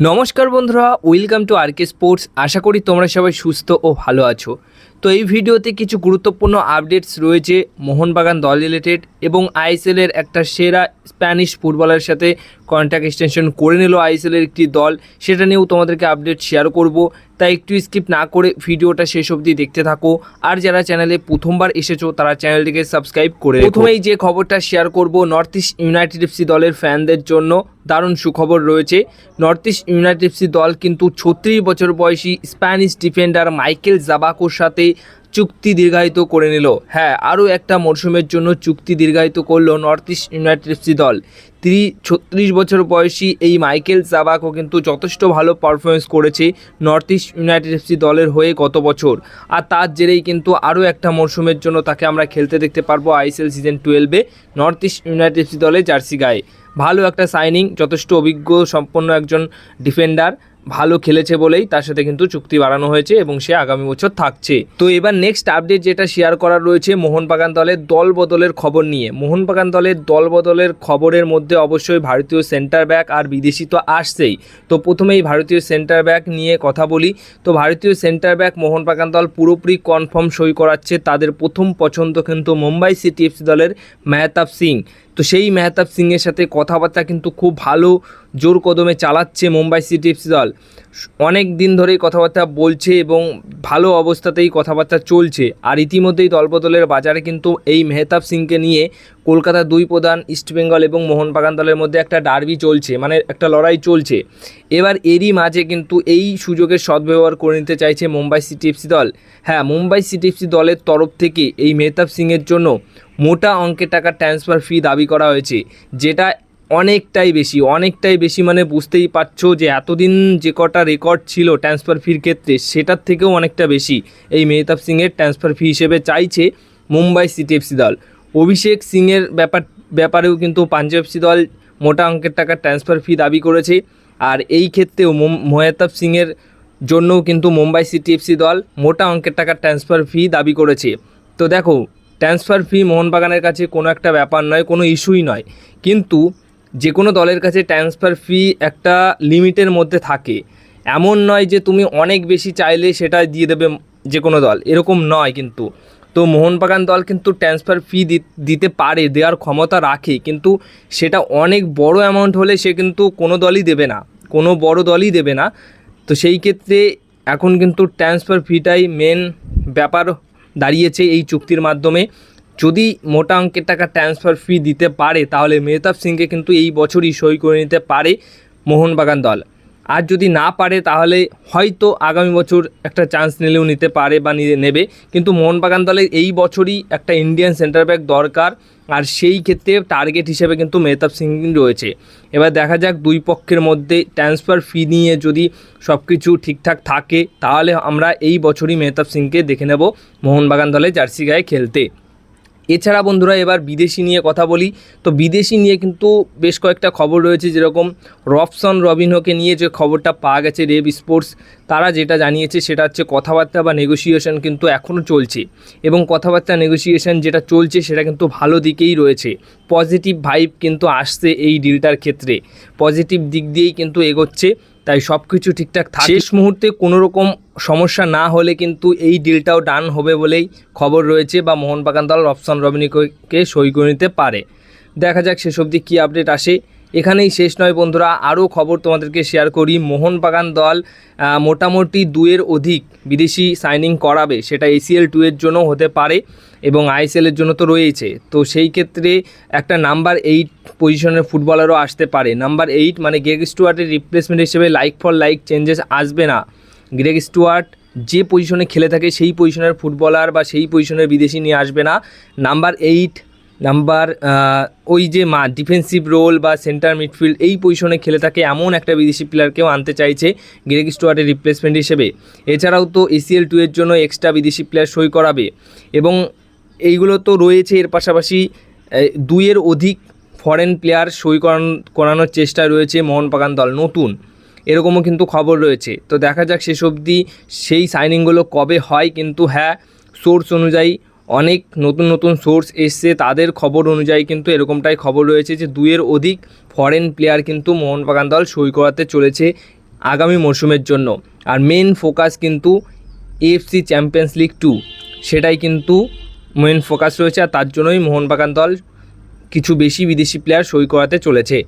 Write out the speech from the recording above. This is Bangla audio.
নমস্কার বন্ধুরা ওয়েলকাম টু আরকে স্পোর্টস আশা করি তোমরা সবাই সুস্থ ও ভালো আছো। তো এই ভিডিওতে কিছু গুরুত্বপূর্ণ আপডেটস রয়েছে মোহনবাগান দল রিলেটেড এবং আইএসএলের একটা সেরা স্প্যানিশ ফুটবলারের সাথে কন্ট্যাক্ট এক্সটেনশন করে নিল আইএসএলের একটি দল। সেটা নিয়েও তোমাদেরকে আপডেট শেয়ার করব। তাই একটু স্কিপ না করে ভিডিওটা শেষ অবধি দেখতে থাকো। আর যারা চ্যানেলে প্রথমবার এসেছ, তারা চ্যানেলটিকে সাবস্ক্রাইব করে প্রথমেই যে খবরটা শেয়ার করব নর্থ ইস্ট ইউনাইটেড এফসি দলের ফ্যানদের জন্য দারুণ সুখবর রয়েছে। নর্থ ইস্ট ইউনাইটেড এফসি দল কিন্তু ছত্রিশ বছর বয়সী স্প্যানিশ ডিফেন্ডার মাইকেল জাবাকোর সাথে চুক্তি দীর্ঘায়িত করে নিল। হ্যাঁ আরও একটা মরশুমের জন্য চুক্তি দীর্ঘায়িত করল নর্থ ইস্ট ইউনাইটেড এফসি দল। তিনি ছত্রিশ বছর বয়সী এই মাইকেল জাবাকো কিন্তু যথেষ্ট ভালো পারফরমেন্স করেছে নর্থ ইস্ট ইউনাইটেড এফসি দলের হয়ে গত বছর। আর তার জেরেই কিন্তু আরও একটা মরশুমের জন্য তাকে আমরা খেলতে দেখতে পারব আইএসএল সিজন টুয়েলভে নর্থ ইস্ট ইউনাইটেড এফসি দলে জার্সি গায়ে। ভালো একটা সাইনিং যথেষ্ট অভিজ্ঞ, সম্পন্ন একজন ডিফেন্ডার ভালো খেলেছে বলেই তার সাথে কিন্তু চুক্তি বাড়ানো হয়েছে এবং সে আগামী বছর থাকছে। তো এবার নেক্সট আপডেট যেটা শেয়ার করার রয়েছে মোহনবাগান দলের দল বদলের খবর নিয়ে। মোহনবাগান দলের দল বদলের খবরের মধ্যে অবশ্যই ভারতীয় সেন্টার ব্যাক আর বিদেশি তো আসছেই। তো প্রথমেই ভারতীয় সেন্টার ব্যাক নিয়ে কথা বলি। তো ভারতীয় সেন্টার ব্যাক মোহনবাগান দল পুরোপুরি কনফার্ম সই করাচ্ছে তাদের প্রথম পছন্দ কিন্তু মুম্বাই সিটি এফসি দলের মেহতাব সিং। তো সেই মেহতাব সিংয়ের সাথে কথাবার্তা কিন্তু খুব ভালো জোর কদমে চালাচ্ছে মুম্বাই সিটি এফসি দল। অনেক দিন ধরেই কথাবার্তা বলছে এবং ভালো অবস্থাতেই কথাবার্তা চলছে। আর ইতিমধ্যেই দলবদলের বাজারে কিন্তু এই মেহতাব সিংকে নিয়ে কলকাতা দুই প্রধান ইস্টবেঙ্গল এবং মোহনবাগান দলের মধ্যে একটা ডার্বি চলছে মানে একটা লড়াই চলছে। এবার এরই মাঝে কিন্তু এই সুযোগের সদ্ব্যবহার করে নিতে চাইছে মুম্বাই সিটি এফসি দল। হ্যাঁ মুম্বাই সিটি এফসি দলের তরফ থেকে এই মেহতাব সিংয়ের জন্য মোটা অঙ্কের টাকা ট্রান্সফার ফি দাবি করা হয়েছে, যেটা অনেকটাই বেশি অনেকটাই বেশি মানে বুঝতেই পারছ যে এতদিন যে কটা রেকর্ড ছিল ট্রান্সফার ফির ক্ষেত্রে, সেটার থেকেও অনেকটা বেশি। এই মেহতাব সিংয়ের ট্রান্সফার ফি হিসেবে চাইছে মুম্বাই সিটি এফসি দল। অভিষেক সিংয়ের ব্যাপার, ব্যাপারেও কিন্তু পাঞ্জাব এফসি দল মোটা অঙ্কের টাকা ট্রান্সফার ফি দাবি করেছে। আর এই ক্ষেত্রেও মেহতাব সিংয়ের জন্যও কিন্তু মুম্বাই সিটি এফসি দল মোটা অঙ্কের টাকা ট্রান্সফার ফি দাবি করেছে। তো দেখো ট্রান্সফার ফি মোহনবাগানের কাছে কোনো একটা ব্যাপার নয়, কোনো ইস্যুই নয়। কিন্তু যে কোনো দলের কাছে ট্রান্সফার ফি একটা লিমিটের মধ্যে থাকে। এমন নয় যে তুমি অনেক বেশি চাইলে সেটা দিয়ে দেবে যে কোনো দল, এরকম নয় কিন্তু। তো মোহনবাগান দল কিন্তু ট্রান্সফার ফি দিতে পারে, দেওয়ার ক্ষমতা রাখে, কিন্তু সেটা অনেক বড় অ্যামাউন্ট হলে সে কিন্তু কোনো দলই দেবে না, কোনো বড় দলই দেবে না। তো সেই ক্ষেত্রে এখন কিন্তু ট্রান্সফার ফিটাই মেন ব্যাপার দাঁড়িয়েছে এই চুক্তির মাধ্যমে। যদি মোটা অঙ্কের টাকা ট্রান্সফার ফি দিতে পারে, তাহলে মেহতাব সিংকে কিন্তু এই বছরই সই করে নিতে পারে মোহনবাগান দল। আর যদি না পারে, তাহলে হয়তো আগামী বছর একটা চান্স নিলেও নিতে পারে বা নেবে। কিন্তু মোহনবাগান দলের এই বছরই একটা ইন্ডিয়ান সেন্টার ব্যাক দরকার, আর সেই ক্ষেত্রে টার্গেট হিসেবে কিন্তু মেহতাব সিং রয়েছে। এবার দেখা যাক দুই পক্ষের মধ্যে ট্রান্সফার ফি নিয়ে যদি সব কিছু ঠিকঠাক থাকে, তাহলে আমরা এই বছরই মেহতাব সিংকে দেখে নেব মোহনবাগান দলে জার্সি গায়ে খেলতে। এছাড়া বন্ধুরা এবার বিদেশি নিয়ে কথা বলি। তো বিদেশি নিয়ে কিন্তু বেশ কয়েকটা খবর রয়েছে, যেরকম রবসন রবিনহোকে নিয়ে যে খবরটা পাওয়া গেছে রেব স্পোর্টস, তারা যেটা জানিয়েছে সেটা হচ্ছে কথাবার্তা বা নেগোসিয়েশন কিন্তু এখনও চলছে। এবং কথাবার্তা নেগোসিয়েশন যেটা চলছে সেটা কিন্তু ভালো দিকেই রয়েছে। পজিটিভ ভাইব কিন্তু আসছে এই ডিলটার ক্ষেত্রে। পজিটিভ দিক দিয়েই কিন্তু এগোচ্ছে। তাই সব কিছু ঠিকঠাক থাকে। শেষ মুহূর্তে কোনো রকম সমস্যা না হলে কিন্তু এই ডিলটাও ডান হবে বলেই খবর রয়েছে বা মোহনবাগান দল রফসান রবিনিকে সই করে নিতে পারে। দেখা যাক শেষ অবধি কী আপডেট আসে। এখানেই শেষ নয় বন্ধুরা, আরও খবর তোমাদেরকে শেয়ার করি। মোহনবাগান দল মোটামুটি দুয়ের অধিক বিদেশি সাইনিং করাবে, সেটা এসিএল টু এর জন্য হতে পারে এবং আইএসএলের জন্য তো রয়েছে। তো সেই ক্ষেত্রে একটা নাম্বার এইট পজিশনের ফুটবলারও আসতে পারে। নাম্বার এইট মানে গেগ স্টুয়ার্টের রিপ্লেসমেন্ট হিসেবে লাইক ফর লাইক চেঞ্জেস আসবে না। গ্রেগ স্টুয়ার্ট যে পজিশনে খেলে থাকে সেই পজিশনের ফুটবলার বা সেই পজিশনের বিদেশি নিয়ে আসবে না। নাম্বার এইট, নাম্বার ওই যে মা ডিফেন্সিভ রোল বা সেন্টার মিডফিল্ড এই পজিশনে খেলে থাকে এমন একটা বিদেশি প্লেয়ারকেও আনতে চাইছে গ্রেগ স্টুয়ার্টের রিপ্লেসমেন্ট হিসেবে। এছাড়াও তো এসিএল টু এর জন্য এক্সট্রা বিদেশি প্লেয়ার সই করাবে। এবং এইগুলো তো রয়েছে, এর পাশাপাশি দুইয়ের অধিক ফরেন প্লেয়ার সই করান, করানোর চেষ্টা রয়েছে মোহনবাগান দল। নতুন এরকমও কিন্তু খবর রয়েছে। তো দেখা যাক শেষ অবধি সেই সাইনিংগুলো কবে হয়, কিন্তু হ্যাঁ সোর্স অনুযায়ী অনেক নতুন নতুন সোর্স এসছে, তাদের খবর অনুযায়ী কিন্তু এরকমটাই খবর রয়েছে যে দুইয়ের অধিক ফরেন প্লেয়ার কিন্তু মোহনবাগান দল সই করাতে চলেছে আগামী মরশুমের জন্য। আর মেন ফোকাস কিন্তু এএফসি চ্যাম্পিয়ন্স লিগ টু সেটাই কিন্তু মেন ফোকাস রয়েছে, আর তার জন্যই মোহনবাগান দল কিছু বেশি বিদেশি প্লেয়ার সই করাতে চলেছে।